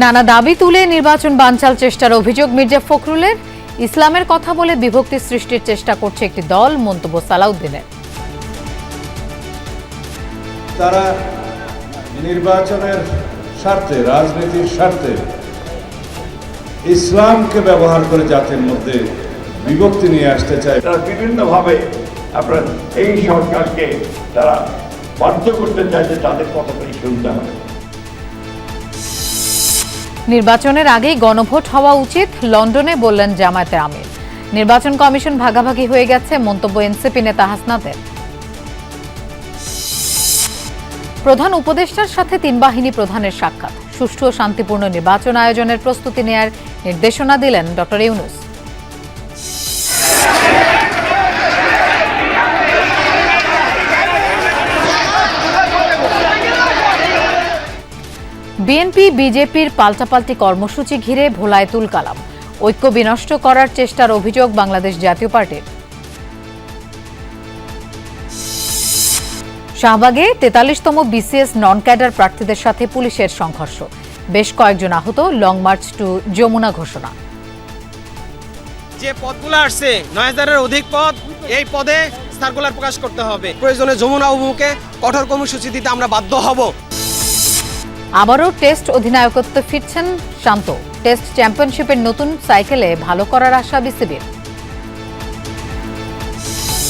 নানা দাবি তুলে নির্বাচন বানচাল চেষ্টার অভিযোগ মির্জা ফখরুলের। ইসলামের কথা বলে বিভক্তি সৃষ্টির চেষ্টা করছে একটি দল মন্তব্য সালাউদ্দিনের। তারা নির্বাচনের স্বার্থে রাজনীতির স্বার্থে ইসলামকে ব্যবহার করে জাতির মধ্যে বিভক্তি নিয়ে আসতে চায়। তারা বিভিন্নভাবে আপনার এই সরকারকে তারা বাধ্য করতে চায় যে তাদের কথাটাই শুনতে হবে। নির্বাচনের আগেই গণভোট হওয়া উচিত লন্ডনে বললেন জামায়াতের আমির। নির্বাচন কমিশন ভাগাভাগি হয়ে গেছে, মন্তব্য এনসিপি নেতা হাসনাতের। প্রধান উপদেষ্টার সাথে তিন বাহিনী প্রধানের সাক্ষাৎ। সুষ্ঠু ও শান্তিপূর্ণ নির্বাচন আয়োজনের প্রস্তুতি নেয়ার নির্দেশনা দিলেন ডক্টর ইউনুস। বিএনপি বিজেপির পাল্টাপাল্টি কর্মসূচি ঘিরে ভোলায় তুলকালাম ঐক্য বিনষ্ট করার চেষ্টার অভিযোগ বাংলাদেশ জাতীয় পার্টির। শাহবাগে তেতাল্লিশতম বিসিএস নন ক্যাডার প্রার্থীদের সাথে পুলিশের সংঘর্ষ। বেশ কয়েকজন আহত লং মার্চ টু যমুনা ঘোষণা। যে পদগুলো আসছে নয় হাজারের অধিক পদ এই পদে সার্কুলার প্রকাশ করতে হবে। প্রয়োজনে যমুনা অভিমুখে কঠোর কর্মসূচি দিতে আমরা বাধ্য হব। আবারও টেস্ট অধিনায়কত্ব ফিরছেন শান্ত। টেস্ট চ্যাম্পিয়নশিপের নতুন সাইকেলে ভালো করার আশা বিসিবির।